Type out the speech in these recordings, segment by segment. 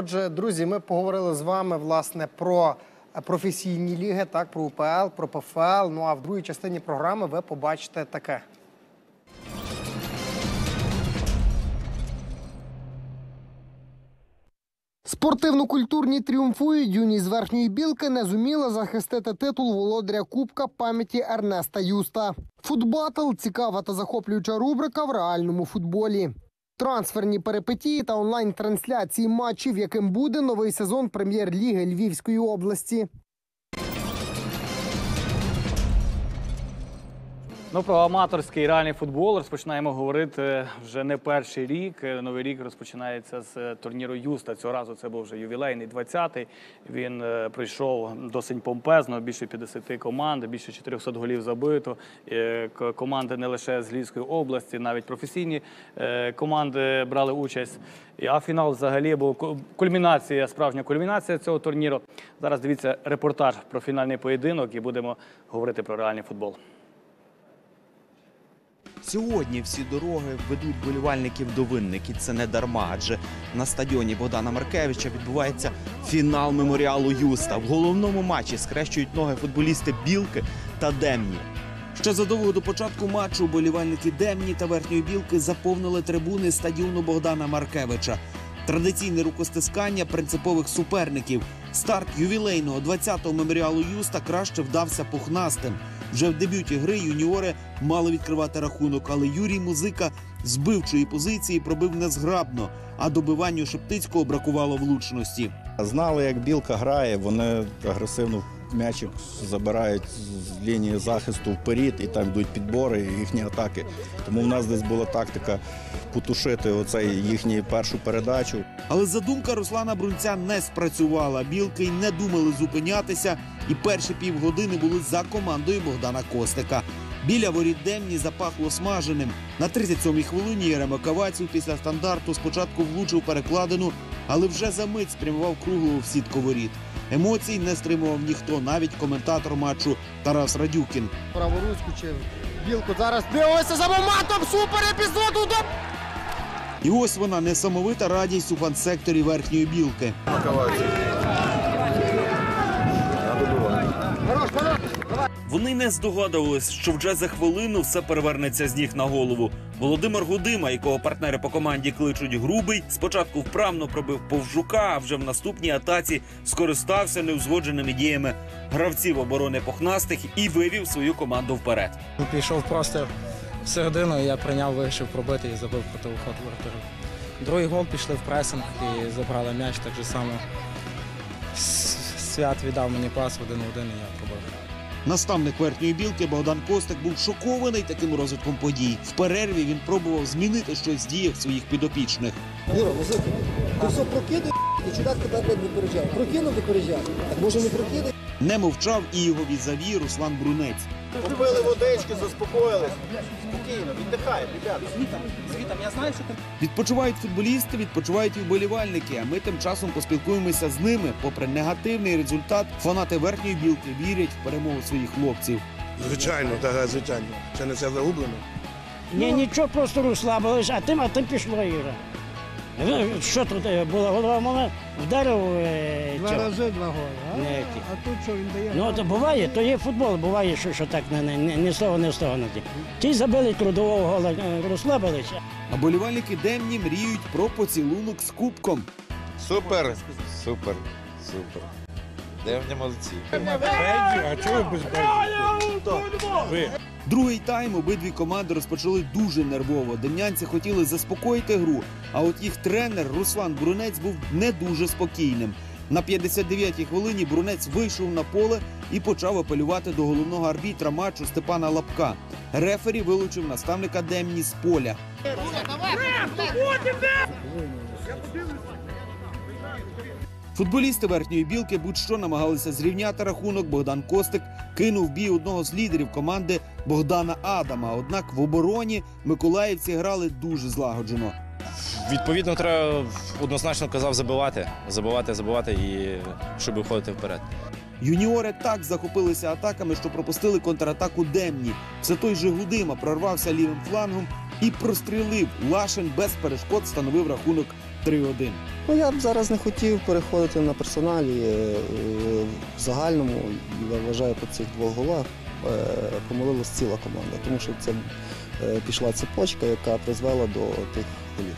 Отже, друзі, ми поговорили з вами власне про професійні ліги, так про УПЛ, про ПФЛ. Ну а в другій частині програми ви побачите таке. Спортивно-культурні тріумфують юні з верхньої білки не зуміла захистити титул володаря Кубка пам'яті Ернеста Юста. Футбатл цікава та захоплююча рубрика в реальному футболі. Трансферні перипетії та онлайн-трансляції матчів, яким буде новий сезон прем'єр-ліги Львівської області. Ну, про аматорський реальний футбол розпочинаємо говорити вже не перший рік. Новий рік розпочинається з е, турніру Юста. Цього разу це був вже ювілейний 20-й. Він е, пройшов досить помпезно, більше 50 команд, більше 400 голів забито. Е, Команди не лише з Львівської області, навіть професійні команди брали участь. А фінал взагалі був кульмінація, справжня кульмінація цього турніру. Зараз дивіться репортаж про фінальний поєдинок і будемо говорити про реальний футбол. Сьогодні всі дороги ведуть болівальників до винників. Це не дарма, адже на стадіоні Богдана Маркевича відбувається фінал меморіалу Юста. В головному матчі скрещують ноги футболісти Білки та Демні. Ще задовго до початку матчу болівальники Демні та Верхньої Білки заповнили трибуни стадіону Богдана Маркевича. Традиційне рукостискання принципових суперників. Старт ювілейного 20-го меморіалу Юста краще вдався пухнастим. Вже в дебюті гри юніори мали відкривати рахунок, але Юрій Музика з бивчої позиції пробив незграбно, а добиванню Шептицького бракувало влучності. Знали, як білка грає, вони агресивно м'ячик забирають з лінії захисту вперед, і там йдуть підбори, їхні атаки. Тому в нас десь була тактика потушити оцей їхню першу передачу. Але задумка Руслана Брунця не спрацювала. Білки й не думали зупинятися, і перші півгодини були за командою Богдана Костика. Біля воріт Демні запахло смаженим. На 37-й хвилині Єрема Каваців після стандарту спочатку влучив перекладину, але вже за мить спрямував круглого в сітку воріт. Емоцій не стримував ніхто, навіть коментатор матчу Тарас Радюкін. Праворуцьку чи білку зараз дивилися за моментом. Супер епізод! до... І ось вона несамовита радість у фан-секторі верхньої білки. Вони не здогадувались, що вже за хвилину все перевернеться з ніг на голову. Володимир Гудима, якого партнери по команді кличуть грубий, спочатку вправно пробив повжука, а вже в наступній атаці скористався неузгодженими діями гравців оборони похнастих і вивів свою команду вперед. Пішов просто середину, я прийняв, вирішив пробити і забив противоход воротарю. Другий гол пішли в пресинг і забрали м'яч так же само. Свят віддав мені пас один в один, і я пробив. Наставник верхньої білки Богдан Костик був шокований таким розвитком подій. В перерві він пробував змінити щось в діях своїх підопічних. Юра, музика, ти все прокидай і чудак тебе не випереджав. Прокинув випереджав. Так може не прокидає? Не мовчав і його візаві Руслан Брунець. Попили водички, заспокоїлись. Спокійно, віддихай, ребята. Відпочивають футболісти, відпочивають і вболівальники. А ми тим часом поспілкуємося з ними. Попри негативний результат, фанати верхньої білки вірять в перемогу своїх хлопців. Звичайно, так, звичайно. Ще не все загублено. Ні, нічого, просто розслабились, а тим, а тим пішло Іра. Ви- Що тут е, була голова мала вдарив е, Два цього. рази два голи, а? Не, ті. А тут що він дає? Ну, то буває, то є футбол, буває, що, що так не, не, не, не з того, не з того. не ті. Ті забили трудового гола, е, розслабилися. А болівальники Демні мріють про поцілунок з кубком. Супер, супер, супер. Демні молодці. Другий тайм обидві команди розпочали дуже нервово. Дем'янці хотіли заспокоїти гру, а от їх тренер Руслан Брунець був не дуже спокійним. На 59-й хвилині Брунець вийшов на поле і почав апелювати до головного арбітра матчу Степана Лапка. Рефері вилучив наставника Демні з поля. Футболісти верхньої білки будь-що намагалися зрівняти рахунок. Богдан Костик кинув бій одного з лідерів команди Богдана Адама. Однак в обороні миколаївці грали дуже злагоджено. Відповідно, треба однозначно казав забивати, забивати, забивати і щоб виходити вперед. Юніори так захопилися атаками, що пропустили контратаку Демні. Все той же Гудима прорвався лівим флангом і прострілив. Лашин без перешкод становив рахунок 3-1. Ну, я б зараз не хотів переходити на персоналі. Е, В загальному, я вважаю, по цих двох голах е, помилилась ціла команда, тому що це е, пішла цепочка, яка призвела до тих голів.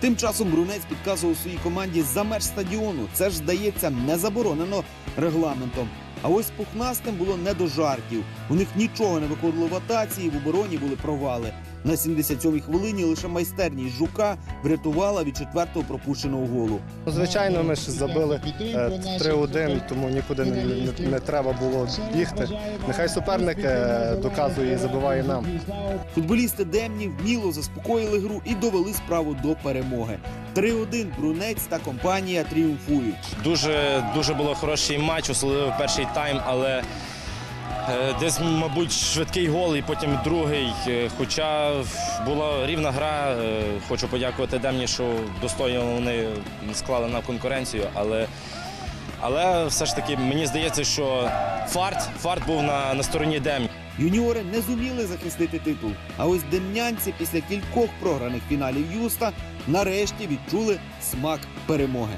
Тим часом Брунець підказував своїй команді за меж стадіону. Це ж здається не заборонено регламентом. А ось пухнастим було не до жартів. У них нічого не виходило в атаці, і в обороні були провали. На 77-й хвилині лише майстерність жука врятувала від четвертого пропущеного голу. Звичайно, ми ж забили е, 3-1, тому нікуди не, не, не треба було бігти. Нехай суперник е, доказує і забиває нам. Футболісти Демні вміло заспокоїли гру і довели справу до перемоги. 3-1 Брунець та компанія тріумфують. Дуже дуже було хороший матч, особливо перший тайм, але е, десь, мабуть, швидкий гол і потім другий. Е, Хоча була рівна гра, е, хочу подякувати Демні, що достойно вони склали на конкуренцію, але. Але все ж таки мені здається, що фарт, фарт був на, на стороні Демні. Юніори не зуміли захистити титул. А ось демнянці після кількох програних фіналів Юста нарешті відчули смак перемоги.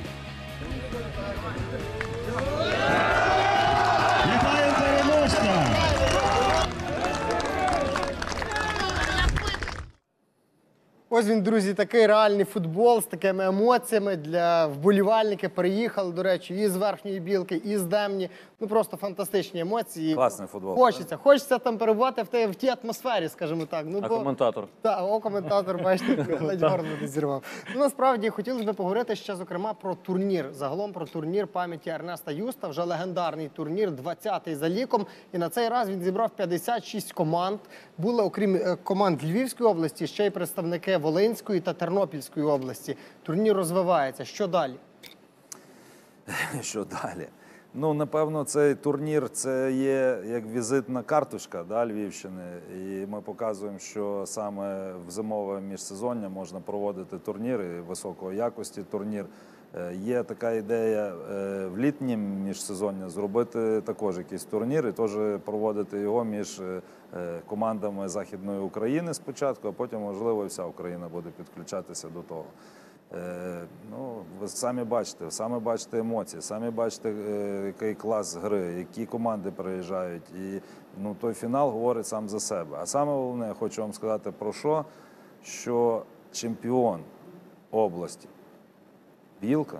Ось він, друзі, такий реальний футбол з такими емоціями для вболівальників. Переїхали, до речі, і з верхньої білки, і з демні. Ну просто фантастичні емоції. Класний футбол. Хочеться, хочеться там перебувати в тій, в тій атмосфері, скажімо так. Ну, А бо- коментатор? Так, о, коментатор, бачите, ледь горло не зірвав. Ну, насправді хотілося б поговорити ще, зокрема, про турнір. Загалом про турнір пам'яті Ернеста Юста. Вже легендарний турнір, 20-й за ліком. І на цей раз він зібрав 56 команд. Були, окрім е, команд Львівської області, ще й представники Волинської та Тернопільської області. Турнір розвивається. Що далі? Що далі? Ну, напевно, цей турнір це є як візитна карточка да, Львівщини. І ми показуємо, що саме в зимове міжсезоння можна проводити турніри високої якості. Турнір Е, є така ідея е, в літнє міжсезоння зробити також якийсь турнір і теж проводити його між е, командами Західної України спочатку, а потім, можливо, і вся Україна буде підключатися до того. Е, Ну, ви самі бачите, самі бачите емоції, самі бачите, е, який клас гри, які команди приїжджають. І ну, той фінал говорить сам за себе. А саме головне, я хочу вам сказати про що, що чемпіон області Білка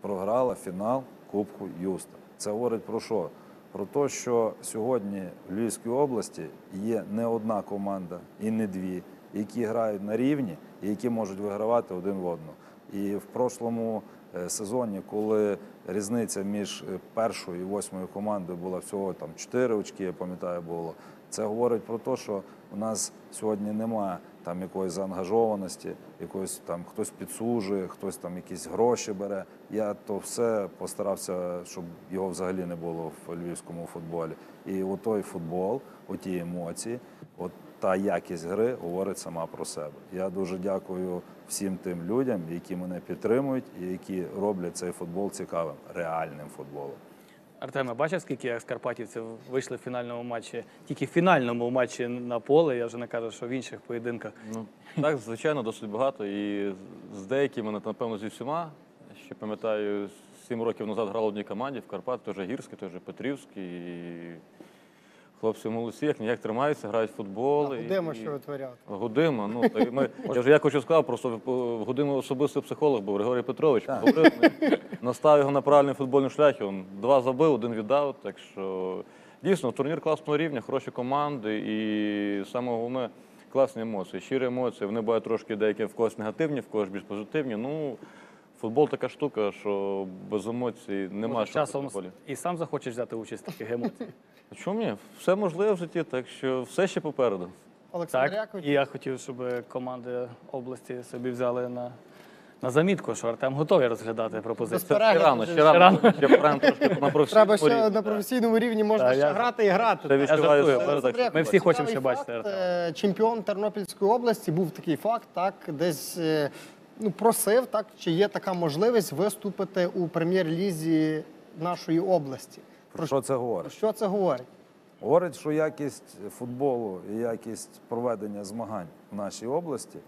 програла фінал Кубку Юста. Це говорить про що? Про те, що сьогодні в Львівській області є не одна команда і не дві, які грають на рівні які можуть вигравати один в одну. І в прошлому е, сезоні, коли різниця між е, першою і восьмою командою була всього там 4 очки, я пам'ятаю, було. Це говорить про те, що у нас сьогодні немає там якоїсь заангажованості, якоїсь там хтось підсужує, хтось там якісь гроші бере. Я то все постарався, щоб його взагалі не було в львівському футболі. І от той футбол, оті емоції, от та якість гри говорить сама про себе. Я дуже дякую всім тим людям, які мене підтримують і які роблять цей футбол цікавим, реальним футболом. Артеме, бачив, скільки скарпатівців вийшли в фінальному матчі, тільки в фінальному матчі на поле, я вже не кажу, що в інших поєдинках. Ну, так, звичайно, досить багато. І з деякими, напевно, зі всіма. Ще пам'ятаю, сім років назад грав в одній команді в Карпат, теж Гірський, теж Петрівський. І хлопці молодці, як ніяк тримаються, грають в футбол. і- Гудимо, і- що витворяв. Гудима, ну так ми я вже як хочу сказав, просто в Гудима особистий психолог був Григорій Петрович. Говорив, настав його на правильний футбольний шлях. Він два забив, один віддав. Так що дійсно турнір класного рівня, хороші команди і саме головне класні емоції, щирі емоції. Вони бувають трошки деякі в когось негативні, в когось більш позитивні. Ну футбол така штука, що без емоцій немає шансу часом полі. і сам захочеш взяти участь в таких емоціях. Чому ні? Все можливе в житті, так що все ще попереду. Олександр Так, Якович. і я хотів, щоб команди області собі взяли на, на замітку, що Артем готовий розглядати пропозицію. Перегляду рано, ще рано, ще прям трошки на професійному Треба ще рівні. на професійному рівні можна Так, ще я- грати і грати. Ще відчуваю жартую, себе, так що- Ми всі хочемо ще Цікавий бачити факт, Артема. е, Чемпіон Тернопільської області був такий факт, так десь е, ну, просив, так чи є така можливість виступити у прем'єр-лізі нашої області. Про що це Про говорить? що це говорить? Говорить, що якість футболу і якість проведення змагань в нашій області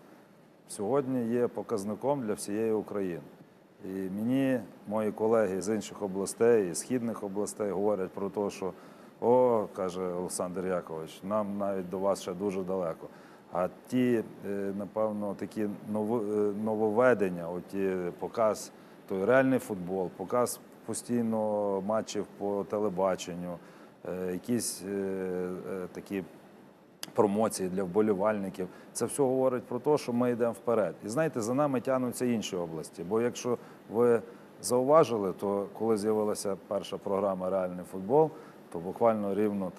сьогодні є показником для всієї України. І мені мої колеги з інших областей, і східних областей говорять про те, що о, каже Олександр Якович, нам навіть до вас ще дуже далеко. А ті, е, напевно, такі е, нововведення, оті показ, той реальний футбол, показ постійно матчів по телебаченню, е, якісь е, е, такі промоції для вболівальників. Це все говорить про те, що ми йдемо вперед. І знаєте, за нами тягнуться інші області. Бо якщо ви зауважили, то коли з'явилася перша програма Реальний футбол, то буквально рівно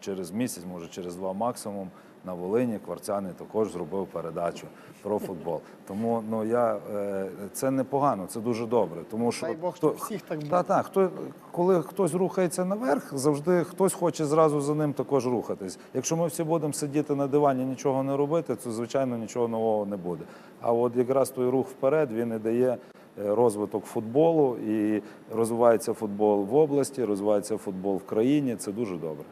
через місяць, може через два максимум, на Волині Кварцяний також зробив передачу про футбол. Тому ну я е, це непогано, це дуже добре. Тому що Дай Бог, хто- всіх так було. та, так, хто, коли хтось рухається наверх, завжди хтось хоче зразу за ним також рухатись. Якщо ми всі будемо сидіти на дивані, нічого не робити, то звичайно нічого нового не буде. А от якраз той рух вперед він і дає е, розвиток футболу, і розвивається футбол в області, розвивається футбол в країні. Це дуже добре.